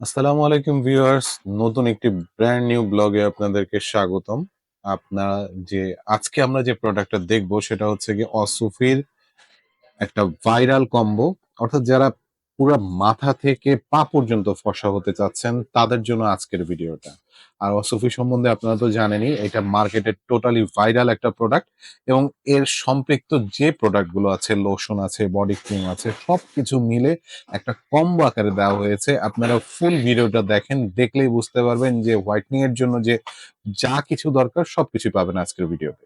আসসালামু আলাইকুম ভিউয়ার্স, নতুন একটি ব্র্যান্ড নিউ ব্লগে আপনাদেরকে স্বাগতম। আপনারা যে, আজকে আমরা যে প্রোডাক্টটা দেখব সেটা হচ্ছে কি অসুফির একটা ভাইরাল কম্বো অর্থাৎ যারা পুরো মাথা থেকে পা পর্যন্ত ফসা হতে চাচ্ছেন তাদের জন্য আজকের ভিডিওটা। আর অসুফি সম্বন্ধে আপনারা তো জানেনই, এটা মার্কেটে টোটালি ভাইরাল একটা প্রোডাক্ট এবং এর সম্পৃক্ত যে প্রোডাক্টগুলো আছে, লোশন আছে, বডি ক্রিম আছে, সবকিছু মিলে একটা কম্বো আকারে দেওয়া হয়েছে। আপনারা ফুল ভিডিওটা দেখেন, দেখলেই বুঝতে পারবেন যে হোয়াইটনিং এর জন্য যে যা কিছু দরকার সবকিছু পাবেন আজকের ভিডিওতে।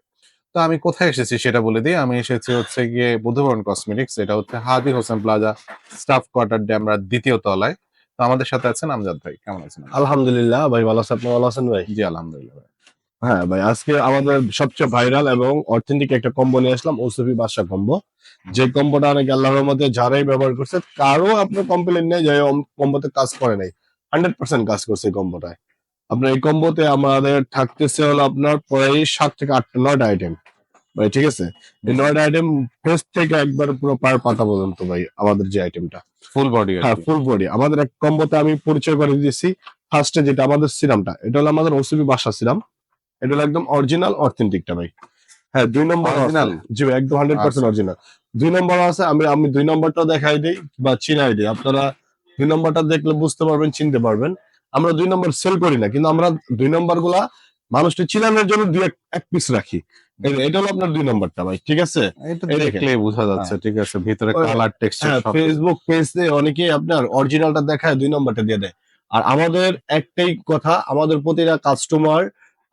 তো আমি কোথায় এসেছি সেটা বলে দিই। আমি এসেছি হচ্ছে গিয়ে বুদ্ধবরণ কসমেটিক্স এটা হচ্ছে Hadi Hossain plaza staff quarter Demra দ্বিতীয় তলায়। তো আমাদের সাথে আছেন আমজাদ ভাই কেমন আছেন আলহামদুলিল্লাহ ভাই ভালো আছে আপনি? ভালো আছেন ভাই? জি আলহামদুলিল্লাহ ভাই। হ্যাঁ ভাই আজকে আমাদের সবচেয়ে ভাইরাল এবং অথেন্টিক একটা কম্বো নিয়ে আসলাম ওসিপি বাদশা কম্বো যে কম্বোটা অনেক আল্লাহর মধ্যে যারাই ব্যবহার করছে কারও আপনার কমপ্লেন নেই যে কম্বোতে কাজ করে নাই। হান্ড্রেড পার্সেন্ট কাজ করছে এই কম্বোটায় আপনার এই কম্বোতে আমাদের থাকতেছে হলো আপনার প্রায় সাত থেকে আটটা নয়টা আইটেম ভাই ঠিক আছে? এই নয়টা আইটেম ফেস থেকে একবার পুরো পার পাতা পর্যন্ত ভাই আমাদের যে আইটেমটা ফুল বডি হ্যাঁ ফুল বডি আমাদের এক কম্বোতে আমি পরিচয় করে দিয়েছি। ফার্স্টে যেটা আমাদের সিরামটা এটা হলো আমাদের ওসিবি বাসা সিরাম এটা হলো একদম অরিজিনাল অথেন্টিকটা ভাই। হ্যাঁ দুই নম্বর অরিজিনাল জি ভাই একদম হান্ড্রেড পার্সেন্ট। অরিজিনাল দুই নম্বর আছে আমি আমি দুই নম্বরটা দেখাই দিই বা চিনাই দিই। আপনারা দুই নম্বরটা দেখলে বুঝতে পারবেন চিনতে পারবেন। আমরা দুই নম্বর সেল করি না কিন্তু আমরা দুই নম্বরগুলা মানুষকে চিনানোর জন্য দুই এক- পিস রাখি। এটা হলো আপনার দুই নম্বরটা ভাই ঠিক আছে? বোঝা যাচ্ছে ঠিক আছে ভিতরে কালার টেক্সচার সব ফেসবুক পেজে অনেকেই আপনার অরিজিনালটা দেখায় দুই নম্বরটা দিয়ে দেয়। আর আমাদের একটাই কথা আমাদের প্রতিটা কাস্টমার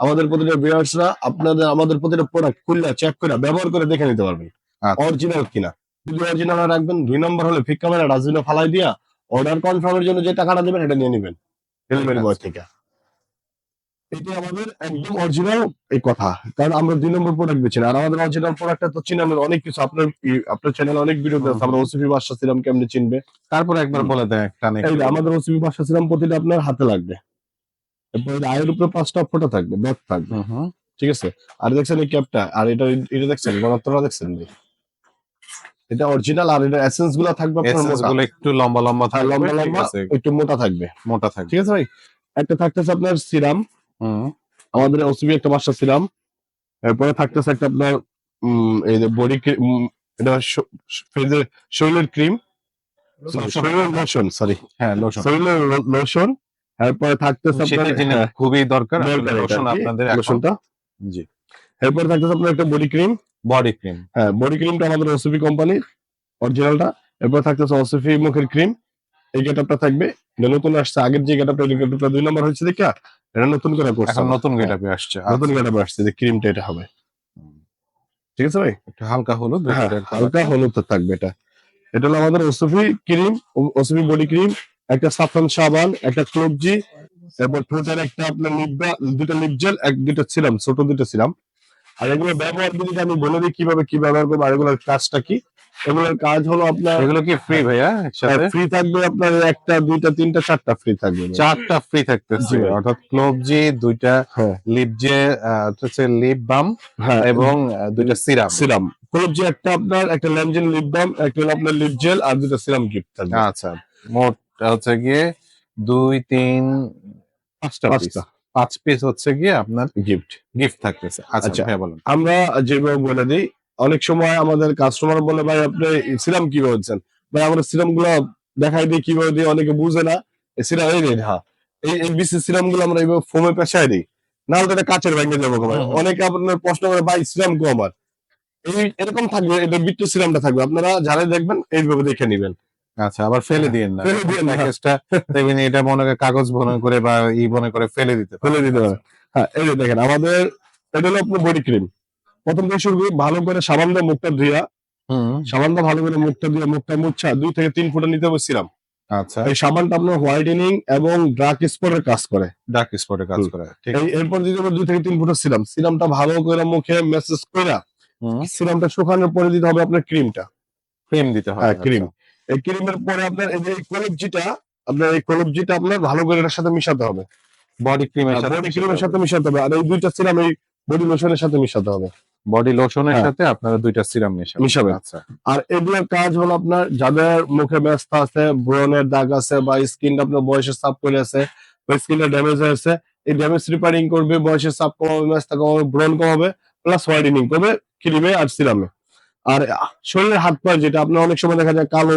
আমাদের প্রতিটা ভিউয়ার্সরা আপনাদের আমাদের প্রতিটা প্রোডাক্ট খুললে চেক করে ব্যবহার করে দেখে নিতে পারবেন আচ্ছা। অরিজিনাল কিনা। যদি অরিজিনাল রাখবেন দুই নম্বর হলে ফিক ক্যামেরা ডাস্টবিনে ফালাই দিয়া অর্ডার কনফার্মের জন্য যে টাকাটা দেবেন এটা নিয়ে নেবেন। ডেলিভারি বয় থেকে এটি আমাদের একদম অরিজিনাল এই কথা। কারণ আমরা দুই নম্বর প্রোডাক্ট বেছি আর আমাদের অরিজিনাল প্রোডাক্টটা তো চিনানোর অনেক কিছু আপনার আপনার চ্যানেলে অনেক ভিডিও আছে। আমরা ওসিপি বাদশা সিরাম কেমনে চিনবে? তারপর একবার বলে দেন একটা এই আমাদের ওসিপি বাদশা সিরাম প্রতিটা আপনার হাতে লাগবে। এরপর আয়ের উপরে পাঁচটা ফোটা থাকবে ব্যাগ থাকবে। ঠিক আছে? আর দেখছেন এই ক্যাপটা আর এটা এটা দেখছেন? গণত্বটা দেখছেন? এটা অরিজিনাল আর এটা এসেন্সগুলো থাকবে আপনারগুলো একটু লম্বা লম্বা হ্যাঁ, থাকবে লম্বা লম্বা একটু মোটা থাকবে। মোটা থাকবে। ঠিক আছে ভাই? একটা থাকতেছে আপনার সিরাম। আমাদের ওসিবি একটা বাসা ছিলাম এরপরে থাকতেছে একটা আপনার উম, এই যে বডি এটা শরীরের ক্রিম লোশন সরি হ্যাঁ লোশন শরীরের লোশন এরপরে থাকতেছে আপনার হ্যাঁ, খুবই দরকার লোশন আপনাদের লোশনটা জি। এরপরে থাকতেছে আপনার একটা বডি ক্রিম বডি ক্রিম হ্যাঁ বডি ক্রিমটা আমাদের ওসিপি কোম্পানির অরিজিনালটা এরপর থাকতেছে ওসিপি মুখের ক্রিম এই গেটআপটা থাকবে। এটা নতুন আসছে। আগের যে গেটআপটা এই গেটআপটা দুই নম্বর হচ্ছে দেখা। এটা নতুন করে করছে এখন নতুন হ্যাঁ, গেটআপে আসছে। নতুন আচ্ছা। গেটআপ আসছে যে ক্রিমটা এটা হবে। ঠিক আছে ভাই? একটু হালকা হলুদ হ্যাঁ, হালকা। হলুদ তো থাকবে এটা। এটা হলো আমাদের ওসফি ক্রিম ওসফি বডি ক্রিম একটা সাফরান সাবান একটা ক্লোবজি তারপর ঠোঁটের একটা আপনার লিপ দুটো লিপ জেল এক দুটো ছিলাম ছোট দুটো ছিলাম আর এগুলো ব্যবহার যদি আমি বলে দিই কীভাবে কি ব্যবহার করব আর এগুলোর কাজটা কি? এগুলোর কাজ হলো আপনার এগুলো কি ফ্রি ভাইয়া ফ্রি থাকবে আপনার একটা দুইটা তিনটা চারটা ফ্রি থাকবে চারটা ফ্রি থাকতেছে। ভাই। অর্থাৎ ক্লোবজি দুইটা হ্যাঁ। লিপ যে হচ্ছে লিপ বাম হ্যাঁ। এবং দুইটা সিরাম সিরাম ক্লোবজি একটা আপনার একটা ল্যামজেন লিপ বাম একটা হলো আপনার লিপ জেল আর দুটো সিরাম গিফট থাকবে। আচ্ছা। মোট হচ্ছে গিয়ে দুই তিন পাঁচটা পাঁচটা। পাঁচ পিস হচ্ছে গিয়ে আপনার গিফট গিফট থাকতেছে। আচ্ছা আচ্ছা। ভাইয়া বলুন। আমরা যেভাবে বলে দিই অনেক সময় আমাদের কাস্টমার বলে ভাই আপনি সিরাম কীভাবে দিচ্ছেন? ভাই আমরা সিরামগুলো দেখাই দিই কীভাবে দিই অনেকে বুঝে না। এই সিরাম এই দিন হ্যাঁ এই বিশেষ সিরামগুলো আমরা এইভাবে ফোমে পেশায় দিই। নাহলে তো এটা কাচের ভেঙে যাব। অনেকে আপনার প্রশ্ন করে ভাই সিরাম কো আমার? এই এরকম থাকবে এটা বিট্টু সিরামটা থাকবে। আপনারা যারাই দেখবেন এইভাবে দেখে নিবেন। আচ্ছা আবার ফেলে দিয়েন না। ফেলে দিয়েন না। প্যাকেজটা দেখবেন এটা মনে করে কাগজ মনে করে বা ই মনে করে ফেলে দিতে ফেলে দিতে হবে হ্যাঁ এই যে দেখেন আমাদের এটা হলো আপনার বডি ক্রিম প্রথম থেকে শুরু করি ভালো করে সাবান দিয়ে মুখটা হুম। সাবান দিয়ে ভালো করে মুখটা দিয়ে মুখটা মুচ্ছা দুই থেকে তিন ফুটা নিতে সিরাম আচ্ছা। এই সাবানটা আপনার হোয়াইটেনিং এবং ড্রাক স্পটের কাজ করে। ডার্ক স্পটে কাজ করে ঠিক এরপর দিতে হবে দুই থেকে তিন ফুটা সিরাম সিরামটা ভালো করে মুখে মেসেজ করে সিরামটা শুকানোর পরে দিতে হবে আপনার ক্রিমটা ক্রিম দিতে হবে হ্যাঁ ক্রিম এই ক্রিমের পরে আপনার এই যে কলবজিটা আপনার এই কলবজিটা আপনার ভালো করে এটার সাথে মিশাতে হবে। বডি ক্রিমের সাথে বডি ক্রিমের সাথে মিশাতে হবে। আর এই দুইটা সিরাম এই বডি লোশনের সাথে মিশাতে হবে। বডি লোশনের হ্যাঁ। সাথে আপনারা দুইটা সিরাম মেশাবেন। মিশাবেন। আচ্ছা। আর এগুলোর কাজ হলো আপনার যাদের মুখে ব্যস্ত আছে ব্রণের দাগ আছে বা স্কিনটা আপনার বয়সে সাপ করে আছে বা স্কিনটা ড্যামেজ হয়েছে এই ড্যামেজ রিপেয়ারিং করবে বয়সের সাপ কমাবে মেস্তা কমাবে ব্রণ কমাবে প্লাস হোয়াইটেনিং করবে ক্রিমে আর সিরামে আর শরীরের হাত পা যেটা আপনার অনেক সময় দেখা যায় কালো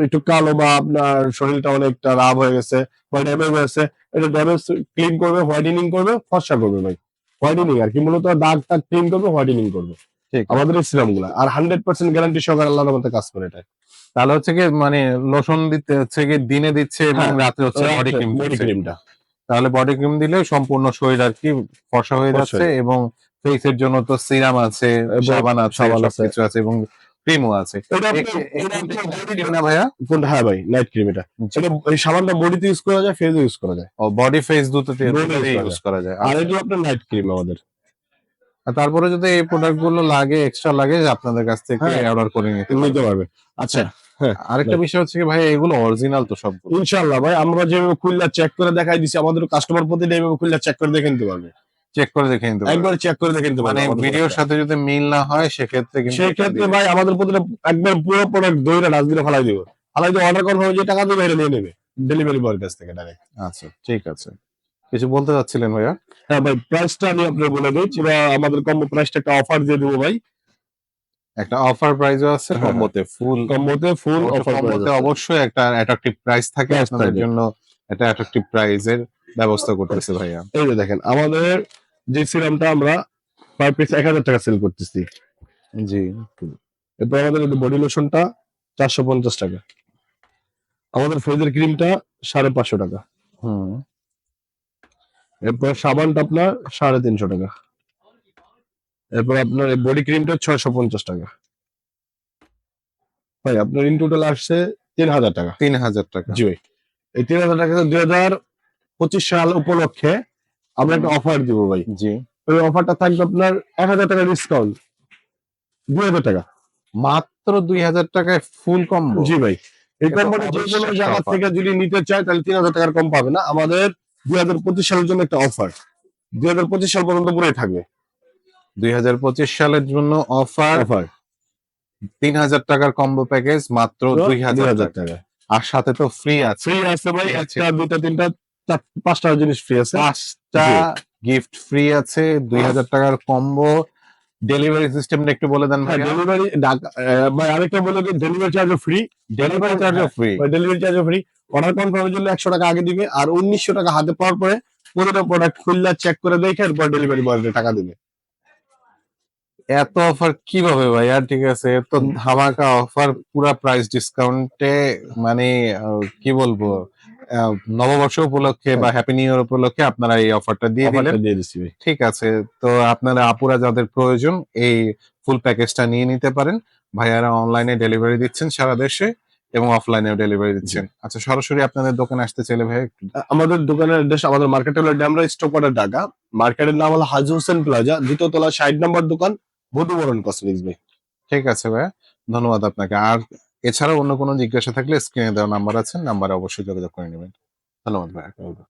একটু কালো বা আপনার শরীরটা অনেকটা রাব হয়ে গেছে বা ড্যামেজ হয়েছে এটা ড্যামেজ ক্লিন করবে হোয়াইটেনিং করবে ফর্সা করবে ভাই। হোয়াইটেনিং আর কি মূলত দাগ টাগ ক্লিন করবে হোয়াইটেনিং করবে। ঠিক। আমাদের এই সিরামগুলা আর হান্ড্রেড পার্সেন্ট গ্যারান্টি সহকারে আল্লাহর মধ্যে কাজ করে এটা তাহলে হচ্ছে কি মানে লোশন দিতে হচ্ছে কি দিনে দিচ্ছে এবং হ্যাঁ, রাতে হচ্ছে বডি ক্রিম ক্রিমটা তাহলে বডি ক্রিম দিলে সম্পূর্ণ শরীর আর কি ফর্সা হয়ে যাচ্ছে এবং ফেসের জন্য তো সিরাম আছে সাবান আছে। সবকিছু আছে এবং ক্রিমও আছে। না ভাইয়া? কোনটা? হ্যাঁ ভাই নাইট ক্রিম এটা। জি। এই সাবানটা বডিতে ইউজ করা যায় ফেসে ইউজ করা যায়। ও বডি ফেস ইউজ করা যায়। আর আচ্ছা। এটা আপনার নাইট ক্রিম আমাদের। তারপরে যদি এই প্রোডাক্টগুলো লাগে এক্সট্রা লাগে আপনাদের কাছ থেকে হ্যাঁ। অর্ডার করে নিতে নিতে পারবে। আচ্ছা। হ্যাঁ। আরেকটা বিষয় হচ্ছে ভাই এগুলো অরিজিনাল তো সব ইনশাআল্লাহ ভাই আমরা যেভাবে খুললা চেক করে দেখাই দিছি আমাদের কাস্টমার প্রতিদিন এইভাবে খুললা চেক করে দেখে নিতে পারবে। চেক করে দেখে নিতে একবার চেক করে দেখে নিতে মানে ভিডিওর সাথে। যদি মিল না হয় সেক্ষেত্রে কিন্তু সেই ভাই আমাদের প্রতিটা একবার পুরো প্রোডাক্ট দইরা ডাস্টবিনে ফেলাই দিব। ফেলাই দিয়ে অর্ডার কনফার্ম যে টাকা দেবে এটা নিয়ে নেবে। ডেলিভারি বয়ের কাছ থেকে ডাইরেক্ট আচ্ছা ঠিক আছে। কিছু বলতে চাচ্ছিলেন ভাইয়া? হ্যাঁ ভাই প্রাইসটা আমি আপনার বলে দিই। পুরো আমাদের কম্বো প্রাইসটা একটা অফার দিয়ে দেবো ভাই। একটা অফার প্রাইসও আছে। কম্বোতে ফুল কম্বোতে ফুল অফার কম্বোতে অবশ্যই একটা অ্যাট্রাকটিভ প্রাইস থাকে আপনাদের জন্য। একটা অ্যাট্রাকটিভ প্রাইসের ব্যবস্থা করতেছে ভাইয়া। এই যে দেখেন আমাদের যে সিরামটা আমরা পার পিস এক হাজার টাকা সেল করতেছি। জি। এরপর আমাদের বডি লোশনটা চারশো পঞ্চাশ টাকা। আমাদের ফেজের ক্রিমটা সাড়ে পাঁচশো টাকা। হুম। এরপর সাবানটা আপনার সাড়ে তিনশো টাকা। এরপর আপনার বডি ক্রিমটা ছয়শো পঞ্চাশ টাকা। ভাই আপনার ইন টোটাল আসছে তিন হাজার টাকা। তিন হাজার টাকা। জি ভাই। এই তিন হাজার টাকা দুই হাজার পঁচিশ সাল উপলক্ষে আমরা একটা অফার দিব ভাই। জি। ওই অফারটা থাকবে আপনার এক হাজার টাকা ডিসকাউন্ট দুই হাজার টাকা। মাত্র দুই হাজার টাকায় ফুল কম্বো জি ভাই। এই এটা কোম্পানি যে কোনো জায়গা থেকে যদি নিতে চায় তাহলে তিন হাজার টাকার কম পাবে না। আমাদের দুই হাজার পঁচিশ সালের জন্য একটা অফার দুই হাজার পঁচিশ সাল পর্যন্ত পুরোই থাকবে। দুই হাজার পঁচিশ সালের জন্য অফার অফার তিন হাজার টাকার কম্বো প্যাকেজ মাত্র দুই হাজার টাকা। আর সাথে তো ফ্রি আছে। ফ্রি আছে ভাই। একটা দুইটা তিনটা। পাঁচটা জিনিস ফ্রি আছে। পাঁচটা গিফট ফ্রি আছে দুই হাজার টাকার কম্বো ডেলিভারি সিস্টেমটা একটু বলে দেন হ্যাঁ ভাইয়া। ডেলিভারি ভাই আরেকটা বলে দিই ডেলিভারি চার্জও ফ্রি ডেলিভারি চার্জও ফ্রি ডেলিভারি চার্জও ফ্রি অর্ডার কনফার্মের জন্য একশো টাকা আগে দিবে আর উনিশশো টাকা হাতে পাওয়ার পরে পুরোটা প্রোডাক্ট খুললা চেক করে দেখে এরপর ডেলিভারি বয়কে টাকা দিবে। এত অফার কীভাবে ভাইয়া? ঠিক আছে এত ধামাকা অফার পুরা প্রাইস ডিসকাউন্টে মানে কি বলব? নববর্ষ উপলক্ষে বা হ্যাপি নিউ ইয়ার উপলক্ষে আপনারা এই অফারটা দিয়ে দিলেন। দিয়ে দিচ্ছি ঠিক আছে তো আপনারা আপুরা যাদের প্রয়োজন এই ফুল প্যাকেজটা নিয়ে নিতে পারেন। ভাইয়ারা অনলাইনে ডেলিভারি দিচ্ছেন সারা দেশে এবং অফলাইনেও ডেলিভারি দিচ্ছেন। আচ্ছা সরাসরি আপনাদের দোকানে আসতে চাইলে ভাই আমাদের দোকানের অ্যাড্রেস আমাদের মার্কেট হলো ড্যামরা স্টক কোয়ার্টার ঢাকা। মার্কেটের নাম হলো হাজি হোসেন প্লাজা দ্বিতীয় তলা ষাট নম্বর দোকান বধুবরণ কসমেটিক্স ভাই। ঠিক আছে ভাইয়া ধন্যবাদ আপনাকে। আর এছাড়াও অন্য কোনো জিজ্ঞাসা থাকলে স্ক্রিনে দেওয়া নাম্বার আছে নাম্বারে অবশ্যই যোগাযোগ করে নেবেন। ধন্যবাদ ভাইয়া।